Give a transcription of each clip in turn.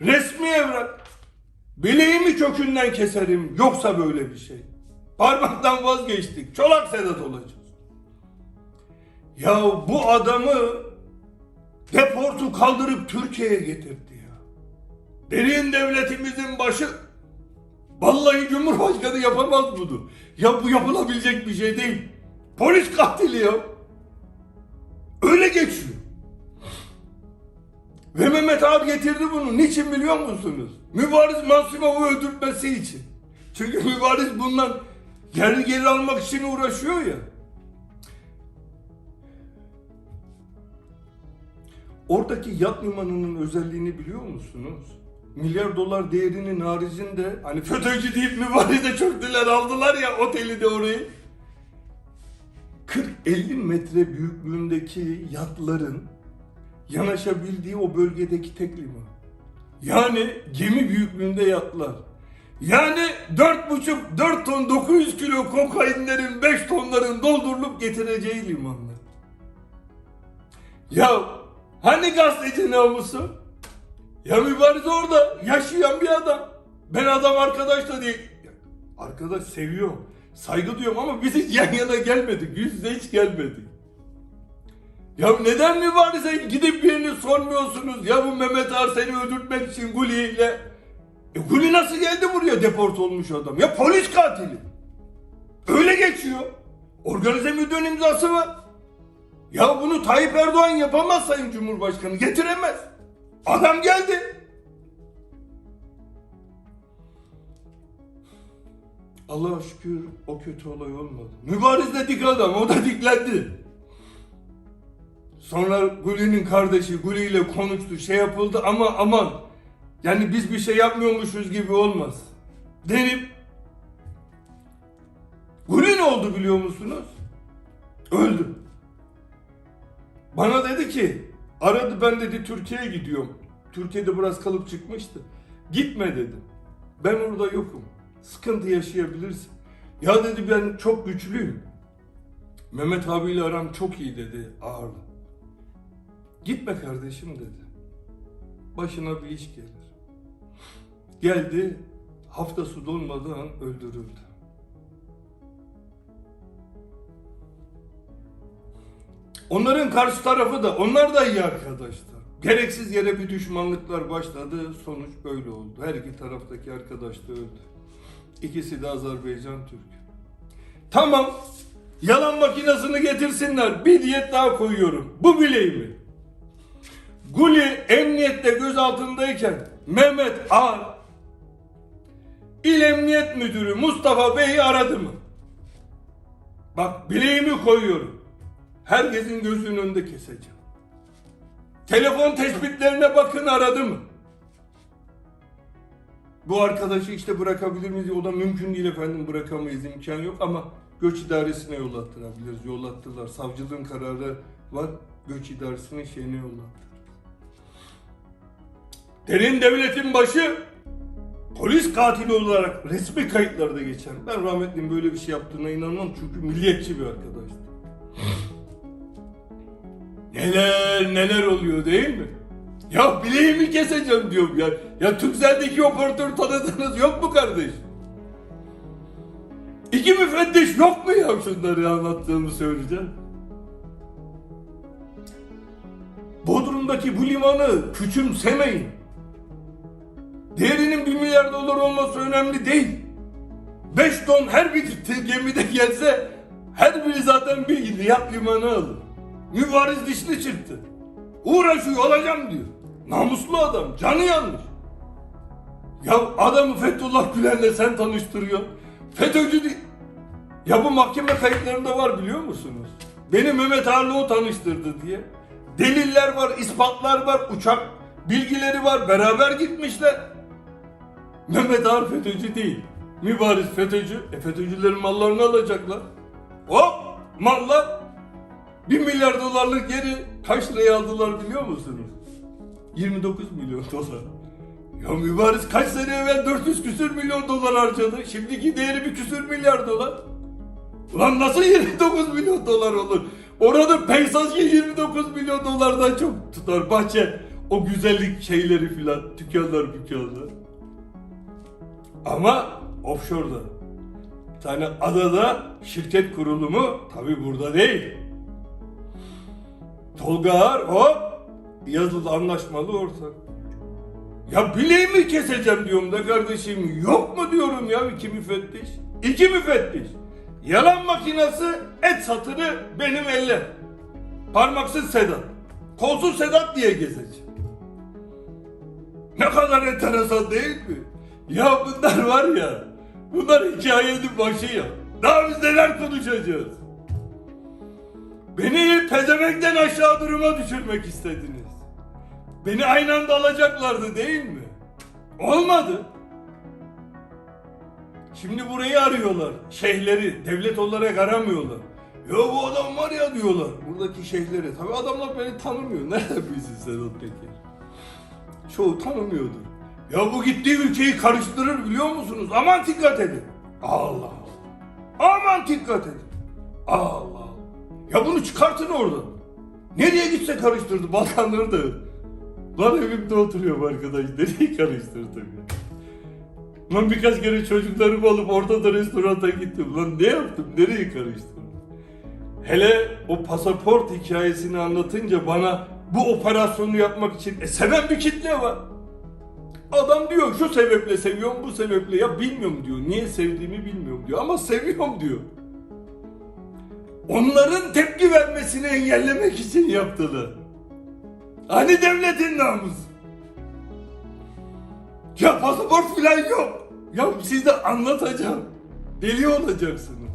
Resmi evrak. Bileğimi kökünden keserim yoksa böyle bir şey. Parmaktan vazgeçtik. Çolak Sedat olacağız. Ya bu adamı deportu kaldırıp Türkiye'ye getirdi ya. Derin devletimizin başı Vallahi Cumhurbaşkanı yapamaz bunu. Ya bu yapılabilecek bir şey değil. Polis katili ya. Öyle geçiyor. Ve Mehmet abi getirdi bunu. Niçin biliyor musunuz? Mübariz Masimov'u öldürtmesi için. Çünkü Mübariz bundan geri geri almak için uğraşıyor ya. Oradaki yat limanının özelliğini biliyor musunuz? Milyar dolar değerinin haricinde hani FETÖ'cü deyip mübarize çöktüler aldılar ya oteli de orayı. 40-50 metre büyüklüğündeki yatların yanaşabildiği o bölgedeki tek liman. Yani gemi büyüklüğünde yatlar. Yani 4,5-4 ton 900 kilo kokainlerin 5 tonların doldurulup getireceği limanlar. Ya hani gazeteci namusu? Ya mübariz orada yaşayan bir adam. Ben adam arkadaş da değil. Arkadaş seviyor. Saygı duyuyorum ama biz hiç yan yana gelmedik. Yüz yüze hiç gelmedik. Ya neden mübarize gidip birini sormuyorsunuz? Ya bu Mehmet Ağar seni öldürtmek için Guli ile... E Guli nasıl geldi buraya deport olmuş adam? Ya polis katili. Öyle geçiyor. Organize müdürün imzası var. Ya bunu Tayyip Erdoğan yapamaz Sayın Cumhurbaşkanı. Getiremez. Adam geldi. Allah'a şükür o kötü olay olmadı. Mübariz de dik adam, o da diklendi. Sonra Guli'nin kardeşi Guli ile konuştu, şey yapıldı ama aman yani biz bir şey yapmıyormuşuz gibi olmaz. Denip Guli ne oldu biliyor musunuz? Öldü. Bana dedi ki aradı ben dedi Türkiye'ye gidiyorum. Türkiye'de biraz kalıp çıkmıştı. Gitme dedim. Ben orada yokum. Sıkıntı yaşayabilirsin. Ya dedi ben çok güçlüyüm. Mehmet abiyle aram çok iyi dedi ağırlı. Gitme kardeşim dedi. Başına bir iş gelir. Geldi haftası dolmadan öldürüldü. Onların karşı tarafı da, onlar da iyi arkadaşlar. Gereksiz yere bir düşmanlıklar başladı, sonuç böyle oldu. Her iki taraftaki arkadaş da öldü. İkisi de Azerbaycan Türk. Tamam, yalan makinesini getirsinler, bir diyet daha koyuyorum. Bu bileğimi. Guli emniyette gözaltındayken Mehmet Ağar İl Emniyet Müdürü Mustafa Bey'i aradı mı? Bak bileğimi koyuyorum. Herkesin gözünün önünde keseceğim. Telefon tespitlerine bakın aradı mı? Bu arkadaşı işte bırakabilir miyiz? O da mümkün değil efendim bırakamayız imkan yok ama göç idaresine yollattırabiliriz. Yollattılar. Savcılığın kararı var. Göç idaresinin şeyine yollattılar. Derin devletin başı polis katili olarak resmi kayıtlarda geçer. Ben rahmetlinin böyle bir şey yaptığına inanmam çünkü milliyetçi bir arkadaştı. Neler neler oluyor değil mi? Ya bileğimi keseceğim diyorum ya. Ya Türkcell'deki operatör tanıdığınız yok mu kardeş? İki müfettiş yok mu ya şunları anlattığımı söyleyeceğim. Bodrum'daki bu limanı küçümsemeyin. Değerinin bir milyar dolar olması önemli değil. 5 ton her bir gemide gelse her biri zaten bir yat limanı alır. Mübariz dişli çıktı. Uğraşıyor alacağım diyor. Namuslu adam, canı yanmış. Ya adamı Fethullah Gülen'le sen tanıştırıyorsun. FETÖ'cü değil. Ya bu mahkeme kayıtlarında var biliyor musunuz? Beni Mehmet o tanıştırdı diye. Deliller var, ispatlar var, uçak bilgileri var. Beraber gitmişler. Mehmet Ağar FETÖ'cü değil. Mübariz FETÖ'cü. E FETÖ'cülerin mallarını alacaklar. Hop mallar 1 milyar dolarlık yeri kaç liraya aldılar biliyor musunuz? 29 milyon dolar. Ya mübariz kaç sene evvel 400 küsür milyon dolar harcadı. Şimdiki değeri bir küsür milyar dolar. Ulan nasıl 29 milyon dolar olur? Orada peyzaj 29 milyon dolardan çok tutar bahçe. O güzellik şeyleri filan, dükkanlar dükkanlar. Ama offshore'da. Bir tane adada şirket kurulumu tabi burada değil. Tolga Ağar hop yazılı anlaşmalı ortak. Ya bileğimi keseceğim diyorum da kardeşim. Yok mu diyorum ya iki müfettiş. İki müfettiş. Yalan makinesi et satını benim eller. Parmaksız Sedat. Kolsuz Sedat diye gezeceğim. Ne kadar enteresan değil mi? Ya bunlar var ya. Bunlar hikayenin başı ya. Daha biz neler konuşacağız? Beni pezemekten aşağı duruma düşürmek istediniz. Beni aynı anda alacaklardı değil mi? Olmadı. Şimdi burayı arıyorlar. Şeyhleri, devlet olarak aramıyorlar. Ya bu adam var ya diyorlar. Buradaki şeyhleri. Tabi adamlar beni tanımıyor. Nerede bilsin Sedat Peker? Çoğu tanımıyordur. Ya bu gittiği ülkeyi karıştırır biliyor musunuz? Aman dikkat edin. Allah Allah. Aman dikkat edin. Allah Allah. Ya bunu çıkartın oradan. Nereye gitse karıştırdı Balkanları da. Lan evimde oturuyorum arkadaş. Nereye karıştırdım ya? Lan birkaç kere çocuklarımı alıp orada da restoranta gittim. Lan ne yaptım? Nereye karıştırdım? Hele o pasaport hikayesini anlatınca bana bu operasyonu yapmak için e, seven bir kitle var. Adam diyor şu sebeple seviyorum bu sebeple ya bilmiyorum diyor. Niye sevdiğimi bilmiyorum diyor ama seviyorum diyor. Onların tepki vermesini engellemek için yaptılar. Hani devletin namusu? Ya pasaport filan yok. Ya size anlatacağım. Deli olacaksınız.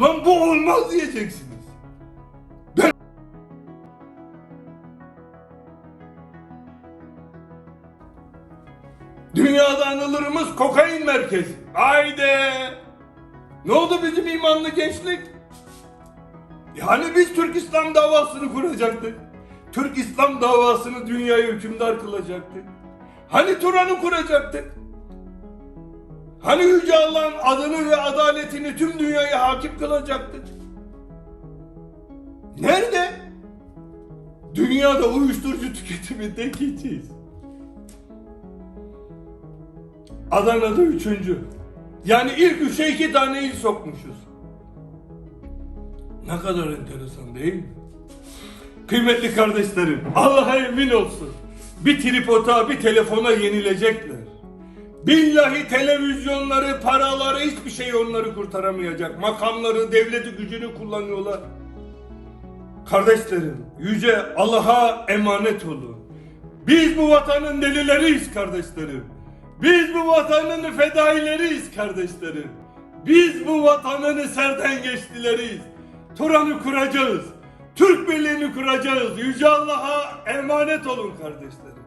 Lan bu olmaz diyeceksiniz. Anılırımız kokain merkezi. Haydi. Ne oldu bizim imanlı gençlik? Yani biz Türk İslam davasını kuracaktık. Türk İslam davasını dünyaya hükümdar kılacaktık. Hani Turan'ı kuracaktık? Hani Yüce Allah'ın adını ve adaletini tüm dünyaya hakim kılacaktık? Nerede? Dünyada uyuşturucu tüketiminde ikinciyiz. Adana'da üçüncü. Yani ilk üçe iki tane il sokmuşuz. Ne kadar enteresan değil mi? Kıymetli kardeşlerim, Allah'a emin olsun. Bir tripota, bir telefona yenilecekler. Billahi televizyonları, paraları, hiçbir şey onları kurtaramayacak. Makamları, devleti gücünü kullanıyorlar. Kardeşlerim, yüce Allah'a emanet olun. Biz bu vatanın delileriyiz kardeşlerim. Biz bu vatanın fedaileriyiz kardeşlerim. Biz bu vatanın serden geçtileriyiz. Turan'ı kuracağız. Türk Birliği'ni kuracağız. Yüce Allah'a emanet olun kardeşlerim.